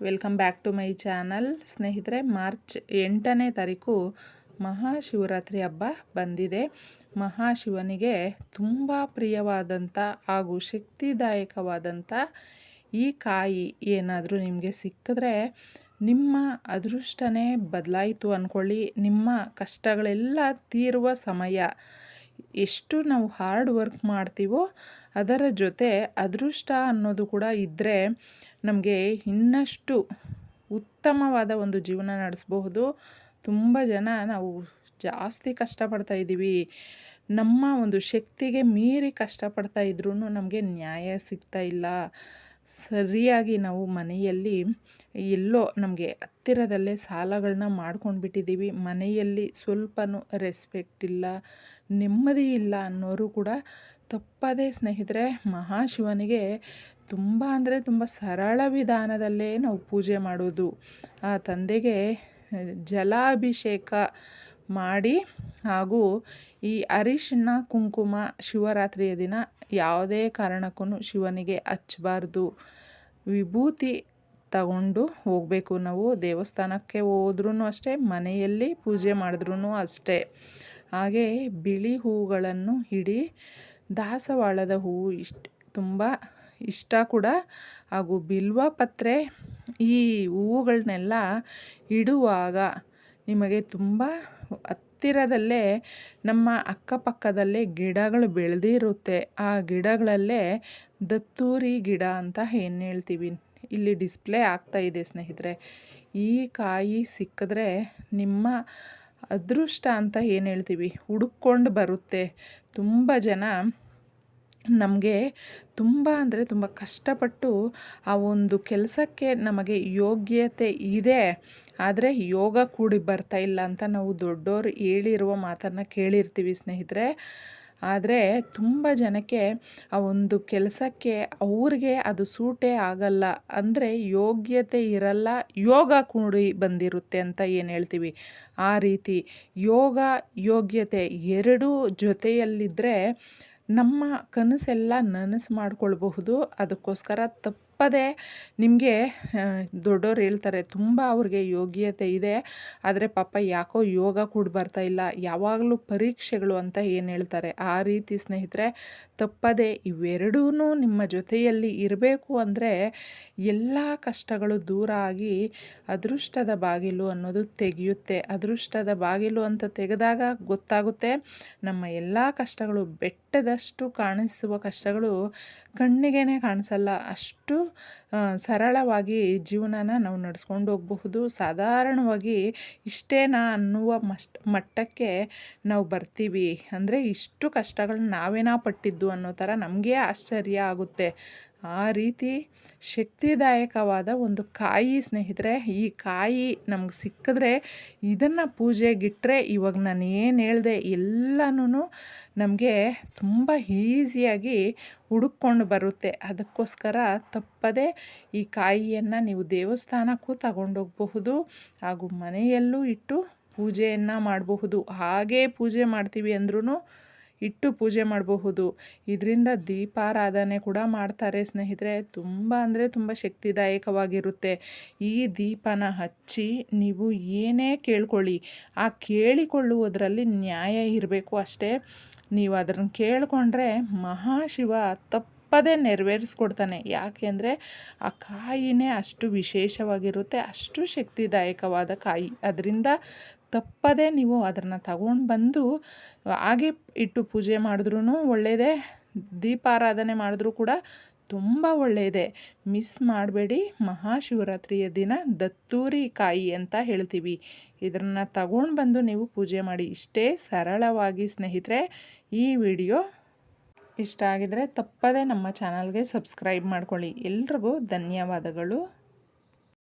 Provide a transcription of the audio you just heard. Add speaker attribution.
Speaker 1: Welcome back to my channel. ಸ್ನೇಹಿತರೆ, March ಎಂಟನೇ ತಾರೀಕು ಮಹಾಶಿವರಾತ್ರಿ ಹಬ್ಬ ಬಂದಿದೆ. ಮಹಾಶಿವನಿಗೆ ತುಂಬ ಪ್ರಿಯವಾದಂಥ ಹಾಗೂ ಶಕ್ತಿದಾಯಕವಾದಂಥ ಈ ಕಾಯಿ ಏನಾದರೂ ನಿಮಗೆ ಸಿಕ್ಕಿದ್ರೆ ನಿಮ್ಮ ಅದೃಷ್ಟನೇ ಬದಲಾಯಿತು ಅಂದ್ಕೊಳ್ಳಿ ನಿಮ್ಮ ಕಷ್ಟಗಳೆಲ್ಲ ತೀರುವ ಸಮಯ. ಎಷ್ಟು ನಾವು ಹಾರ್ಡ್ ವರ್ಕ್ ಮಾಡ್ತೀವೋ ಅದರ ಜೊತೆ ಅದೃಷ್ಟ ಅನ್ನೋದು ಕೂಡ ಇದ್ದರೆ ನಮಗೆ ಇನ್ನಷ್ಟು ಉತ್ತಮವಾದ ಒಂದು ಜೀವನ ನಡೆಸಬಹುದು. ತುಂಬ ಜನ ನಾವು ಜಾಸ್ತಿ ಕಷ್ಟಪಡ್ತಾ ಇದ್ದೀವಿ. ನಮ್ಮ ಒಂದು ಶಕ್ತಿಗೆ ಮೀರಿ ಕಷ್ಟಪಡ್ತಾ ಇದ್ರೂ ನಮಗೆ ನ್ಯಾಯ ಸಿಗ್ತಾ ಇಲ್ಲ. ಸರಿಯಾಗಿ ನಾವು ಮನೆಯಲ್ಲಿ ಎಲ್ಲೋ ನಮಗೆ ಹತ್ತಿರದಲ್ಲೇ ಸಾಲಗಳನ್ನ ಮಾಡ್ಕೊಂಡು ಬಿಟ್ಟಿದ್ದೀವಿ ಮನೆಯಲ್ಲಿ ಸ್ವಲ್ಪನೂ ರೆಸ್ಪೆಕ್ಟ್ ಇಲ್ಲ, ನೆಮ್ಮದಿ ಇಲ್ಲ ಅನ್ನೋರು ಕೂಡ ತಪ್ಪದೇ ಸ್ನೇಹಿತರೆ, ಮಹಾಶಿವನಿಗೆ ತುಂಬ ಅಂದರೆ ತುಂಬ ಸರಳ ವಿಧಾನದಲ್ಲೇ ನಾವು ಪೂಜೆ ಮಾಡೋದು. ಆ ತಂದೆಗೆ ಜಲಾಭಿಷೇಕ ಮಾಡಿ ಹಾಗೂ ಈ ಅರಿಶಿನ, ಕುಂಕುಮ, ಶಿವರಾತ್ರಿಯ ದಿನ ಯಾವುದೇ ಕಾರಣಕ್ಕೂ ಶಿವನಿಗೆ ಹಚ್ಚಬಾರ್ದು. ವಿಭೂತಿ ತಗೊಂಡು ಹೋಗಬೇಕು ನಾವು. ದೇವಸ್ಥಾನಕ್ಕೆ ಹೋದ್ರೂ ಅಷ್ಟೇ, ಮನೆಯಲ್ಲಿ ಪೂಜೆ ಮಾಡಿದ್ರೂ ಅಷ್ಟೇ. ಹಾಗೆ ಬಿಳಿ ಹೂಗಳನ್ನು ಹಿಡಿ, ದಾಸವಾಳದ ಹೂವು ಇಷ್ಟ, ತುಂಬ ಇಷ್ಟ ಕೂಡ. ಹಾಗೂ ಬಿಲ್ವ ಪತ್ರೆ, ಈ ಹೂವುಗಳನ್ನೆಲ್ಲ ಇಡುವಾಗ ನಿಮಗೆ ತುಂಬ ಹತ್ತಿರದಲ್ಲೇ ನಮ್ಮ ಅಕ್ಕಪಕ್ಕದಲ್ಲೇ ಗಿಡಗಳು ಬೆಳೆದಿರುತ್ತೆ ಆ ಗಿಡಗಳಲ್ಲೇ ದತ್ತೂರಿ ಗಿಡ ಅಂತ ಏನು ಹೇಳ್ತೀವಿ. ಇಲ್ಲಿ ಡಿಸ್ಪ್ಲೇ ಆಗ್ತಾ ಇದೆ ಸ್ನೇಹಿತರೆ. ಈ ಕಾಯಿ ಸಿಕ್ಕಿದ್ರೆ ನಿಮ್ಮ ಅದೃಷ್ಟ ಅಂತ ಏನು ಹೇಳ್ತೀವಿ? ಹುಡುಕ್ಕೊಂಡು ಬರುತ್ತೆ. ತುಂಬ ಜನ ನಮಗೆ ತುಂಬ ಅಂದರೆ ತುಂಬ ಕಷ್ಟಪಟ್ಟು ಆ ಒಂದು ಕೆಲಸಕ್ಕೆ ನಮಗೆ ಯೋಗ್ಯತೆ ಇದೆ, ಆದರೆ ಯೋಗ ಕೂಡಿ ಬರ್ತಾ ಇಲ್ಲ ಅಂತ ನಾವು ದೊಡ್ಡವರು ಹೇಳಿರುವ ಮಾತನ್ನು ಕೇಳಿರ್ತೀವಿ ಸ್ನೇಹಿತರೆ. ಆದರೆ ತುಂಬ ಜನಕ್ಕೆ ಆ ಒಂದು ಕೆಲಸಕ್ಕೆ ಅವ್ರಿಗೆ ಅದು ಸೂಟೇ ಆಗಲ್ಲ, ಅಂದರೆ ಯೋಗ್ಯತೆ ಇರಲ್ಲ, ಯೋಗ ಕೂಡಿ ಬಂದಿರುತ್ತೆ ಅಂತ ಏನು ಹೇಳ್ತೀವಿ? ಆ ರೀತಿ ಯೋಗ ಯೋಗ್ಯತೆ ಎರಡೂ ಜೊತೆಯಲ್ಲಿದ್ದರೆ ನಮ್ಮ ಕನಸೆಲ್ಲ ನನಸು ಮಾಡಿಕೊಳ್ಬಹುದು. ಅದಕ್ಕೋಸ್ಕರ ತಪ್ಪು ತಪ್ಪದೆ ನಿಮಗೆ ದೊಡ್ಡವ್ರು ಹೇಳ್ತಾರೆ, ತುಂಬ ಅವ್ರಿಗೆ ಯೋಗ್ಯತೆ ಇದೆ, ಆದರೆ ಪಾಪ ಯಾಕೋ ಯೋಗ ಕೂಡ ಬರ್ತಾ ಇಲ್ಲ, ಯಾವಾಗಲೂ ಪರೀಕ್ಷೆಗಳು ಅಂತ ಏನು ಹೇಳ್ತಾರೆ, ಆ ರೀತಿ ಸ್ನೇಹಿತರೆ, ತಪ್ಪದೆ ಇವೆರಡೂ ನಿಮ್ಮ ಜೊತೆಯಲ್ಲಿ ಇರಬೇಕು ಅಂದರೆ ಎಲ್ಲ ಕಷ್ಟಗಳು ದೂರ ಆಗಿ ಅದೃಷ್ಟದ ಬಾಗಿಲು ಅನ್ನೋದು ತೆಗೆಯುತ್ತೆ. ಅದೃಷ್ಟದ ಬಾಗಿಲು ಅಂತ ತೆಗೆದಾಗ ಗೊತ್ತಾಗುತ್ತೆ, ನಮ್ಮ ಎಲ್ಲ ಕಷ್ಟಗಳು ಬೆಟ್ಟದಷ್ಟು ಕಾಣಿಸುವ ಕಷ್ಟಗಳು ಕಣ್ಣಿಗೆ ಕಾಣಿಸಲ್ಲ, ಅಷ್ಟು ಸರಳವಾಗಿ ಜೀವನನ ನಾವು ನಡೆಸ್ಕೊಂಡು ಹೋಗಬಹುದು. ಸಾಧಾರಣವಾಗಿ ಇಷ್ಟೇನಾ ಅನ್ನುವ ಮಸ್ಟ್ ಮಟ್ಟಕ್ಕೆ ನಾವು ಬರ್ತೀವಿ. ಅಂದರೆ ಇಷ್ಟು ಕಷ್ಟಗಳನ್ನ ನಾವೇನಾ ಪಟ್ಟಿದ್ದು ಅನ್ನೋ ಥರ ನಮಗೆ ಆಶ್ಚರ್ಯ ಆಗುತ್ತೆ. ಆ ರೀತಿ ಶಕ್ತಿದಾಯಕವಾದ ಒಂದು ಕಾಯಿ ಸ್ನೇಹಿತರೆ, ಈ ಕಾಯಿ ನಮ್ಗೆ ಸಿಕ್ಕಿದ್ರೆ ಇದನ್ನು ಪೂಜೆಗಿಟ್ಟರೆ ಇವಾಗ ನಾನು ಏನು ಹೇಳಿದೆ ಎಲ್ಲನೂ ನಮಗೆ ತುಂಬ ಈಸಿಯಾಗಿ ಹುಡುಕ್ಕೊಂಡು ಬರುತ್ತೆ. ಅದಕ್ಕೋಸ್ಕರ ತಪ್ಪದೆ ಈ ಕಾಯಿಯನ್ನು ನೀವು ದೇವಸ್ಥಾನಕ್ಕೂ ತಗೊಂಡೋಗಬಹುದು, ಹಾಗೂ ಮನೆಯಲ್ಲೂ ಇಟ್ಟು ಪೂಜೆಯನ್ನು ಮಾಡಬಹುದು. ಹಾಗೇ ಪೂಜೆ ಮಾಡ್ತೀವಿ ಅಂದ್ರೂ ಇಟ್ಟು ಪೂಜೆ ಮಾಡಬಹುದು. ಇದರಿಂದ ದೀಪಾರಾಧನೆ ಕೂಡ ಮಾಡ್ತಾರೆ ಸ್ನೇಹಿತರೆ. ತುಂಬ ಅಂದರೆ ತುಂಬ ಶಕ್ತಿದಾಯಕವಾಗಿರುತ್ತೆ. ಈ ದೀಪನ ಹಚ್ಚಿ ನೀವು ಏನೇ ಕೇಳ್ಕೊಳ್ಳಿ, ಆ ಕೇಳಿಕೊಳ್ಳುವುದರಲ್ಲಿ ನ್ಯಾಯ ಇರಬೇಕು ಅಷ್ಟೇ. ನೀವು ಅದನ್ನು ಕೇಳಿಕೊಂಡ್ರೆ ಮಹಾಶಿವ ತಪ್ಪದೇ ನೆರವೇರಿಸ್ಕೊಡ್ತಾನೆ. ಯಾಕೆಂದರೆ ಆ ಕಾಯಿನೇ ಅಷ್ಟು ವಿಶೇಷವಾಗಿರುತ್ತೆ, ಅಷ್ಟು ಶಕ್ತಿದಾಯಕವಾದ ಕಾಯಿ. ಅದರಿಂದ ತಪ್ಪದೇ ನೀವು ಅದನ್ನು ತಗೊಂಡು ಬಂದು, ಹಾಗೆ ಇಟ್ಟು ಪೂಜೆ ಮಾಡಿದ್ರೂ ಒಳ್ಳೆಯದೇ ದೀಪಾರಾಧನೆ ಮಾಡಿದ್ರೂ ಕೂಡ ತುಂಬ ಒಳ್ಳೆಯದೇ ಮಿಸ್ ಮಾಡಬೇಡಿ. ಮಹಾಶಿವರಾತ್ರಿಯ ದಿನ ದತ್ತೂರಿ ಕಾಯಿ ಅಂತ ಹೇಳ್ತೀವಿ. ಇದನ್ನು ತಗೊಂಡು ಬಂದು ನೀವು ಪೂಜೆ ಮಾಡಿ. ಇಷ್ಟೇ ಸರಳವಾಗಿ ಸ್ನೇಹಿತರೆ, ಈ ವಿಡಿಯೋ ಇಷ್ಟ ಆಗಿದರೆ ತಪ್ಪದೇ ನಮ್ಮ ಚಾನಲ್ಗೆ ಸಬ್ಸ್ಕ್ರೈಬ್ ಮಾಡ್ಕೊಳ್ಳಿ. ಎಲ್ರಿಗೂ ಧನ್ಯವಾದಗಳು.